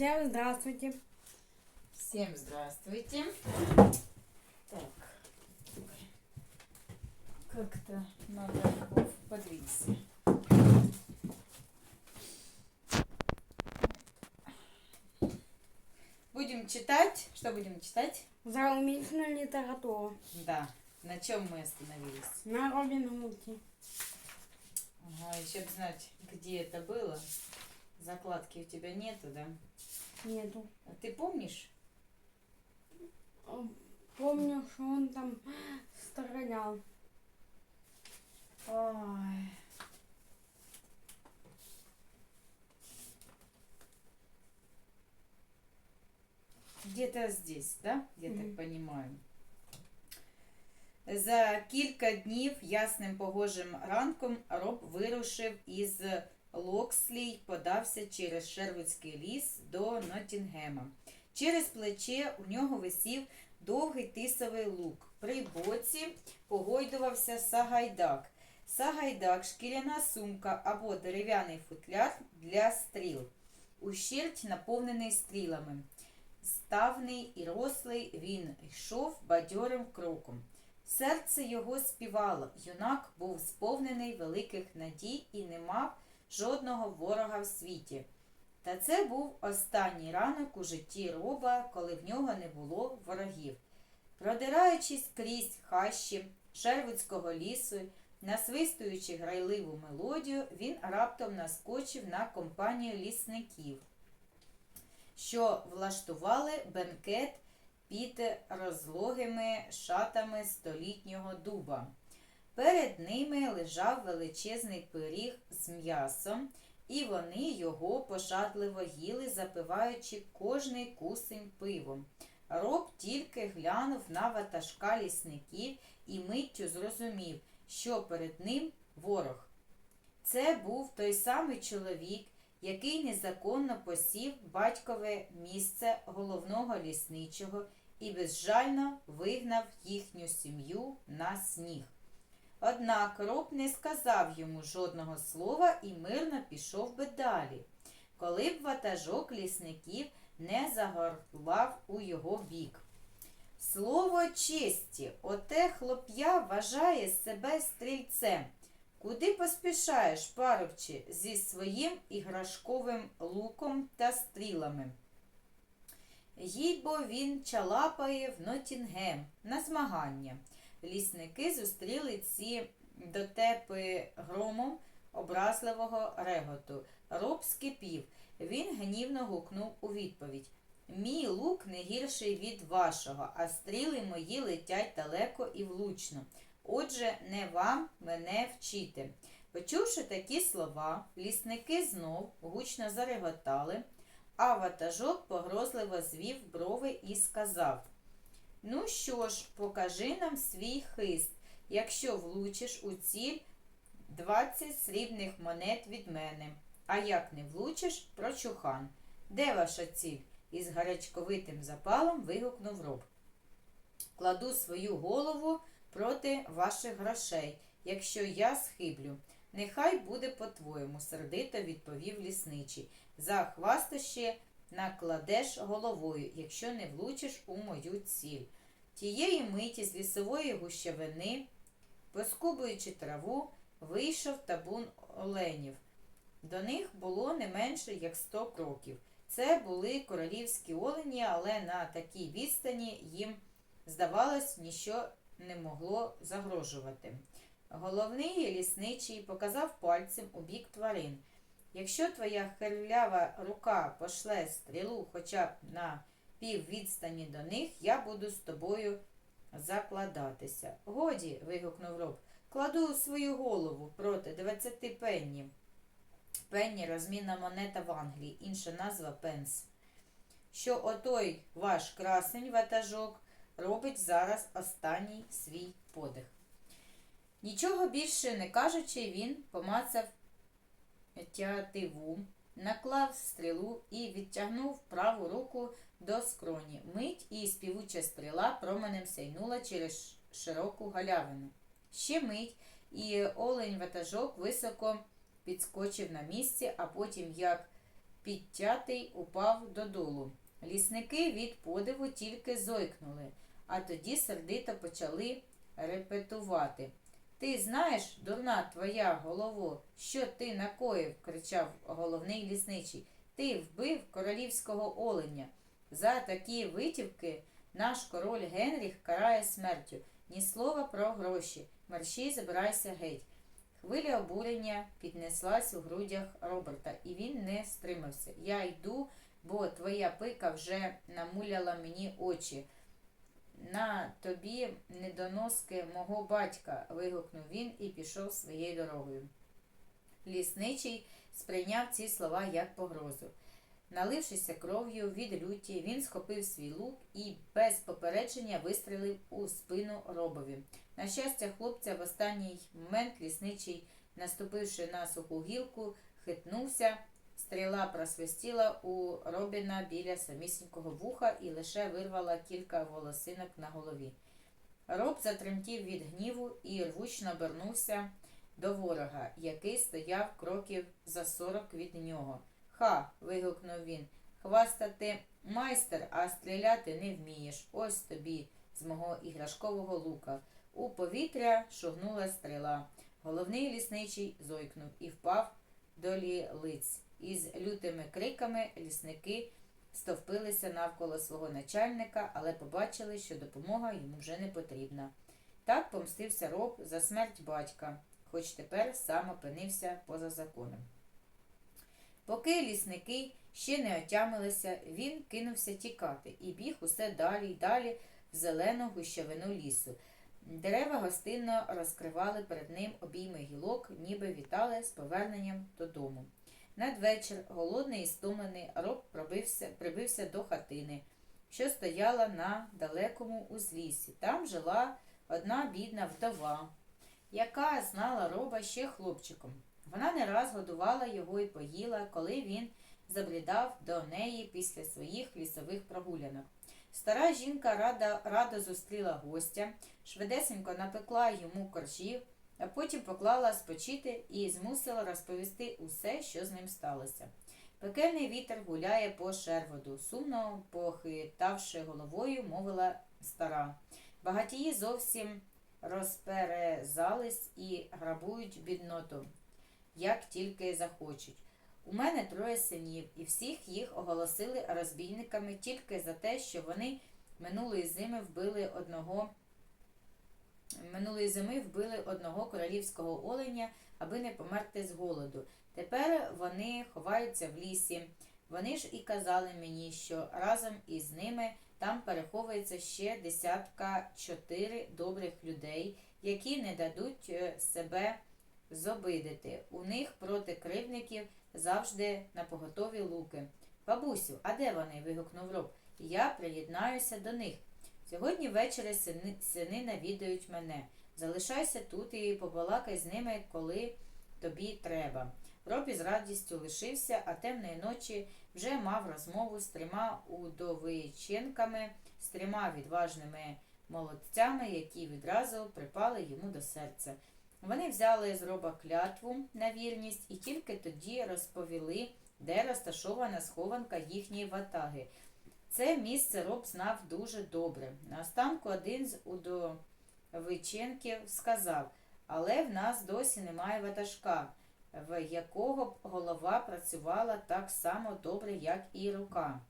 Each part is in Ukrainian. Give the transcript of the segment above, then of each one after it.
Всем здравствуйте. Всем здравствуйте. Так. Как-то надо подвинься. Будем читать. Что будем читать? Зарубежная литература. Да. На чем мы остановились? На Робин Гуде. Ага, еще бы знать, где это было. Закладки у тебя нету, да? Нету. А ты помнишь? Помню, что он там стрелял. Ой. Где-то здесь, да? Я Мгм. так понимаю. За кілька днів ясним погожим ранком Роб вирушив із Локслі й подався через Шервудський ліс до Ноттінгема. Через плече у нього висів довгий тисовий лук. При боці погойдувався сагайдак. Сагайдак, шкіряна сумка або дерев'яний футляр для стріл. Ущерть наповнений стрілами. Ставний і рослий він йшов бадьорим кроком. Серце його співало, юнак був сповнений великих надій і не мав жодного ворога в світі. Та це був останній ранок у житті роба, коли в нього не було ворогів. Продираючись крізь хащі Шервудського лісу, насвистуючи грайливу мелодію, він раптом наскочив на компанію лісників, що влаштували бенкет під розлогими шатами столітнього дуба. Перед ними лежав величезний пиріг з м'ясом, і вони його пошатливо їли, запиваючи кожний кусень пивом. Роб тільки глянув на ватажка лісників і миттю зрозумів, що перед ним ворог. Це був той самий чоловік, який незаконно посів батькове місце головного лісничого і безжально вигнав їхню сім'ю на сніг. Однак роб не сказав йому жодного слова і мирно пішов би далі, коли б ватажок лісників не загорлав у його бік. Слово честі, оте хлоп'я вважає себе стрільцем. Куди поспішаєш, парубче, зі своїм іграшковим луком та стрілами? Їй бо він чалапає в Нотінгем на змагання. Лісники зустріли ці дотепи громом образливого реготу. Роб скипів. Він гнівно гукнув у відповідь. Мій лук не гірший від вашого, а стріли мої летять далеко і влучно. Отже, не вам мене вчити. Почувши такі слова, лісники знов гучно зареготали, а ватажок погрозливо звів брови і сказав Ну що ж, покажи нам свій хист. Якщо влучиш у ціль 20 срібних монет від мене. А як не влучиш, прочухан. Де ваша ціль? із гарячковитим запалом вигукнув роб. Кладу свою голову проти ваших грошей, якщо я схиблю. Нехай буде по-твоєму, сердито відповів лісничий. За хвастощі накладеш головою, якщо не влучиш у мою ціль. Тієї миті з лісової гущавини, поскубуючи траву, вийшов табун оленів. До них було не менше як сто кроків. Це були королівські олені, але на такій відстані їм, здавалось, ніщо не могло загрожувати. Головний лісничий показав пальцем у бік тварин. Якщо твоя херлява рука пошле стрілу хоча б на пів відстані до них, я буду з тобою закладатися. Годі, вигукнув роб, кладу свою голову проти двадцяти пеннів. Пенні розмінна монета в Англії, інша назва пенс. Що отой ваш красень ватажок робить зараз останній свій подих. Нічого більше не кажучи, він помацав тятиву, наклав стрілу і відтягнув праву руку до скроні. Мить і співуча стріла променем сяйнула через широку галявину. Ще мить, і олень ватажок високо підскочив на місці, а потім, як підтятий упав додолу. Лісники від подиву тільки зойкнули, а тоді сердито почали репетувати. Ти знаєш, дурна твоя голово, що ти накоїв? кричав головний лісничий. Ти вбив королівського оленя. За такі витівки наш король Генріх карає смертю. Ні слова про гроші. Мерщій забирайся геть. Хвиля обурення піднеслась у грудях Роберта, і він не стримався. Я йду, бо твоя пика вже намуляла мені очі. На тобі недоноски мого батька, вигукнув він і пішов своєю дорогою. Лісничий сприйняв ці слова як погрозу. Налившися кров'ю від люті, він схопив свій лук і без попередження вистрелив у спину робові. На щастя, хлопця в останній момент лісничий, наступивши на суху гілку, хитнувся. Стріла просвистіла у Робіна біля самісінького вуха і лише вирвала кілька волосинок на голові. Роб затремтів від гніву і рвучно обернувся до ворога, який стояв кроків за сорок від нього. Ха. вигукнув він. Хвастати майстер, а стріляти не вмієш. Ось тобі з мого іграшкового лука. У повітря шугнула стріла. Головний лісничий зойкнув і впав до лиць. Із лютими криками лісники стовпилися навколо свого начальника, але побачили, що допомога йому вже не потрібна. Так помстився роб за смерть батька, хоч тепер сам опинився поза законом. Поки лісники ще не отямилися, він кинувся тікати і біг усе далі й далі в зелену гущавину лісу. Дерева гостинно розкривали перед ним обійми гілок, ніби вітали з поверненням додому. Надвечір, голодний і стомлений, роб пробився, прибився до хатини, що стояла на далекому узліссі. Там жила одна бідна вдова, яка знала роба ще хлопчиком. Вона не раз годувала його і поїла, коли він заблідав до неї після своїх лісових прогулянок. Стара жінка рада, радо зустріла гостя, швидесенько напекла йому коржів, а потім поклала спочити і змусила розповісти усе, що з ним сталося. Пекельний вітер гуляє по шерводу, сумно похитавши головою, мовила стара. Багатії зовсім розперезались і грабують бідноту, як тільки захочуть. У мене троє синів, і всіх їх оголосили розбійниками тільки за те, що вони минулої зими вбили одного. Минулої зими вбили одного королівського оленя, аби не померти з голоду. Тепер вони ховаються в лісі. Вони ж і казали мені, що разом із ними там переховується ще десятка чотири добрих людей, які не дадуть е, себе зобидити. У них проти кривдників завжди на поготові луки. Бабусю, а де вони? вигукнув роб. Я приєднаюся до них. Сьогодні ввечері сини, сини навідають мене. Залишайся тут і побалакай з ними, коли тобі треба. Робі з радістю лишився, а темної ночі вже мав розмову з трьома удовиченками, з трьома відважними молодцями, які відразу припали йому до серця. Вони взяли з роба клятву на вірність і тільки тоді розповіли, де розташована схованка їхньої ватаги. Це місце роб знав дуже добре. Наостанку один з удовиченків сказав, але в нас досі немає ватажка, в якого б голова працювала так само добре, як і рука.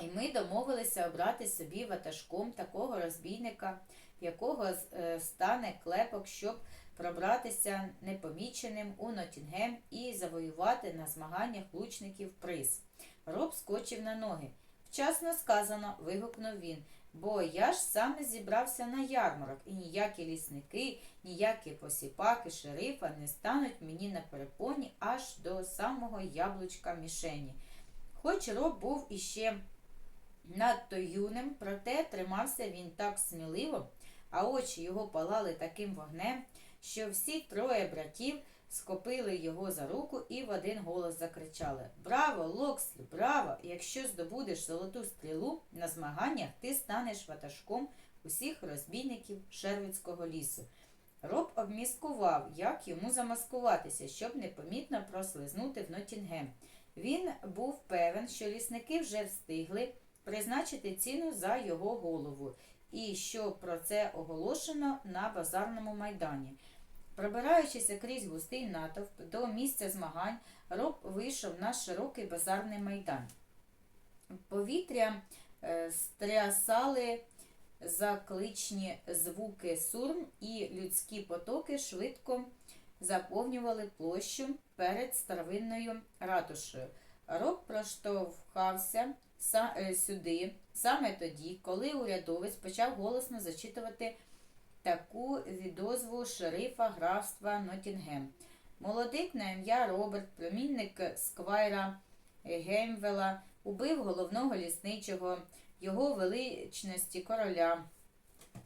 І ми домовилися обрати собі ватажком такого розбійника, в якого е, стане клепок, щоб пробратися непоміченим у Нотінгем і завоювати на змаганнях лучників приз. Роб скочив на ноги. Вчасно сказано, вигукнув він, бо я ж саме зібрався на ярмарок, і ніякі лісники, ніякі посіпаки шерифа не стануть мені на перепоні аж до самого яблучка мішені. Хоч роб був іще надто юним, проте тримався він так сміливо, а очі його палали таким вогнем, що всі троє братів схопили його за руку і в один голос закричали Браво, Локслі, браво! Якщо здобудеш золоту стрілу на змаганнях, ти станеш ватажком усіх розбійників Шервицького лісу. Роб обміскував, як йому замаскуватися, щоб непомітно прослизнути в Нотінгем. Він був певен, що лісники вже встигли призначити ціну за його голову, і що про це оголошено на базарному майдані. Пробираючися крізь густий натовп до місця змагань, Роб вийшов на широкий базарний майдан. Повітря е, стрясали закличні звуки сурм, і людські потоки швидко заповнювали площу перед старовинною ратушею. Роб проштовхався е, сюди саме тоді, коли урядовець почав голосно зачитувати таку відозву шерифа графства Ноттінгем. Молодик на ім'я Роберт, племінник Сквайра Геймвела, убив головного лісничого, його величності короля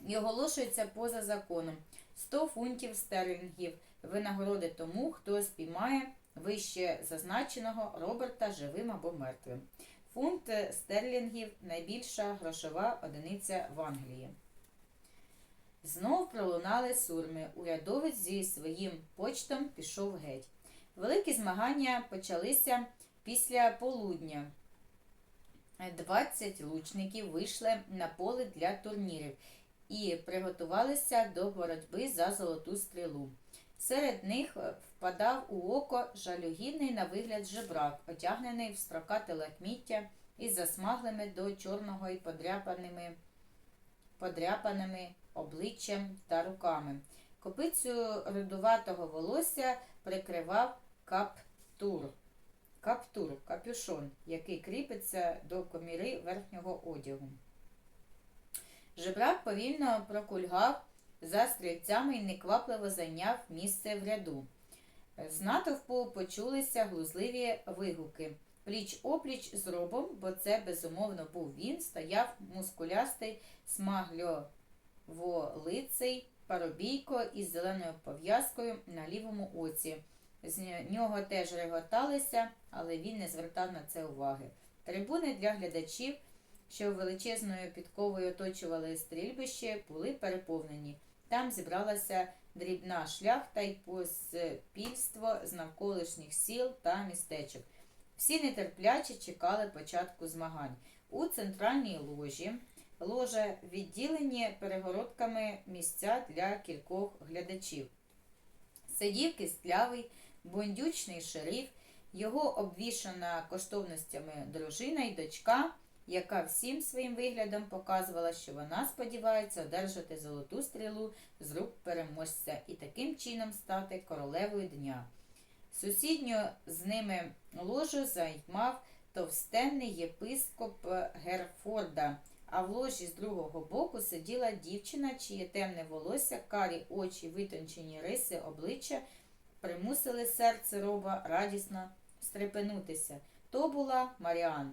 і оголошується поза законом. 100 фунтів стерлінгів винагороди тому, хто спіймає вище зазначеного Роберта живим або мертвим. Фунт стерлінгів найбільша грошова одиниця в Англії. Знов пролунали сурми. Урядовець зі своїм почтом пішов геть. Великі змагання почалися після полудня. 20 лучників вийшли на поле для турнірів і приготувалися до боротьби за золоту стрілу. Серед них впадав у око жалюгідний на вигляд жебрак, одягнений в строкате лахміття із засмаглими до чорного і подряпаними, подряпаними обличчям та руками. Копицю рудуватого волосся прикривав каптур. Каптур, капюшон, який кріпиться до коміри верхнього одягу. Жебрак повільно прокульгав за стрільцями і неквапливо зайняв місце в ряду. З натовпу почулися глузливі вигуки. Пліч опліч з робом, бо це безумовно був він, стояв мускулястий смагльоволиций парубійко із зеленою пов'язкою на лівому оці. З нього теж реготалися, але він не звертав на це уваги. Трибуни для глядачів, що величезною підковою оточували стрільбище, були переповнені. Там зібралася дрібна шляхта й поспільство з навколишніх сіл та містечок. Всі нетерпляче чекали початку змагань. У центральній ложі ложа відділені перегородками місця для кількох глядачів. Сидів кистлявий, бундючний шериф, його обвішана коштовностями дружина й дочка, яка всім своїм виглядом показувала, що вона сподівається одержати золоту стрілу з рук переможця і таким чином стати королевою дня. Сусідню з ними ложу займав товстенний єпископ Герфорда, а в ложі з другого боку сиділа дівчина, чиє темне волосся, карі очі, витончені риси обличчя примусили серце роба радісно стрепенутися. То була Маріан.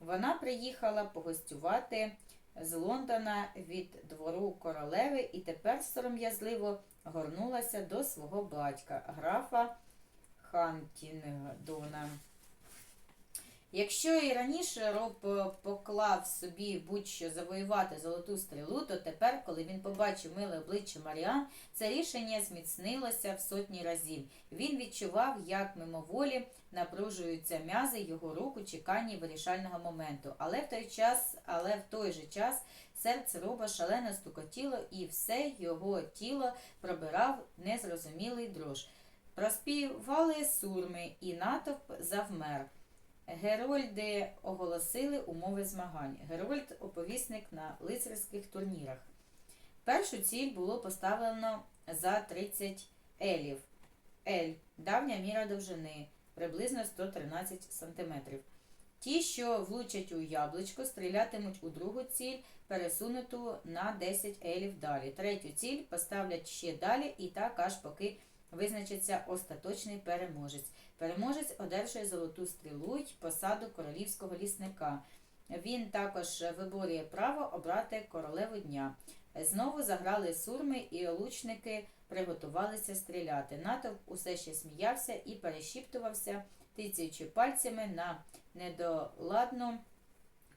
Вона приїхала погостювати з Лондона від двору королеви і тепер сором'язливо горнулася до свого батька, графа Хантінгдона. Якщо і раніше Роб поклав собі будь-що завоювати золоту стрілу, то тепер, коли він побачив миле обличчя Маріан, це рішення зміцнилося в сотні разів. Він відчував, як мимоволі напружуються м'язи його рук у чеканні вирішального моменту. Але в той час, але в той же час серце роба шалено стукотіло, і все його тіло пробирав незрозумілий дрож. Проспівали сурми, і натовп завмер. Герольди оголосили умови змагань. Герольд оповісник на лицарських турнірах. Першу ціль було поставлено за 30 елів. Ель давня міра довжини, приблизно 113 см. Ті, що влучать у яблучко, стрілятимуть у другу ціль, пересунуту на 10 елів далі. Третю ціль поставлять ще далі і так аж поки визначиться остаточний переможець. Переможець одержує золоту стрілу й посаду королівського лісника. Він також виборює право обрати королеву дня. Знову заграли сурми, і лучники приготувалися стріляти. Натовп усе ще сміявся і перешіптувався, тицяючи пальцями на недоладну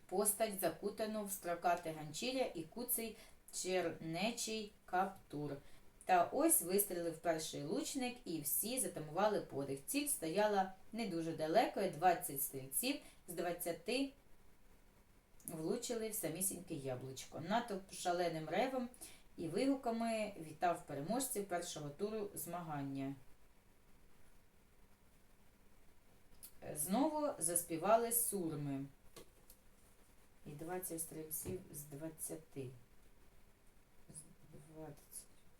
постать, закутану в строкате ганчір'я і куций чернечий каптур. Та ось вистрілив перший лучник, і всі затамували подих. Ціль стояла не дуже далеко, і 20 стрільців з 20 влучили в самісіньке яблучко. Натовп шаленим ревом і вигуками вітав переможців першого туру змагання. Знову заспівали сурми. І 20 стрільців з 20. З 20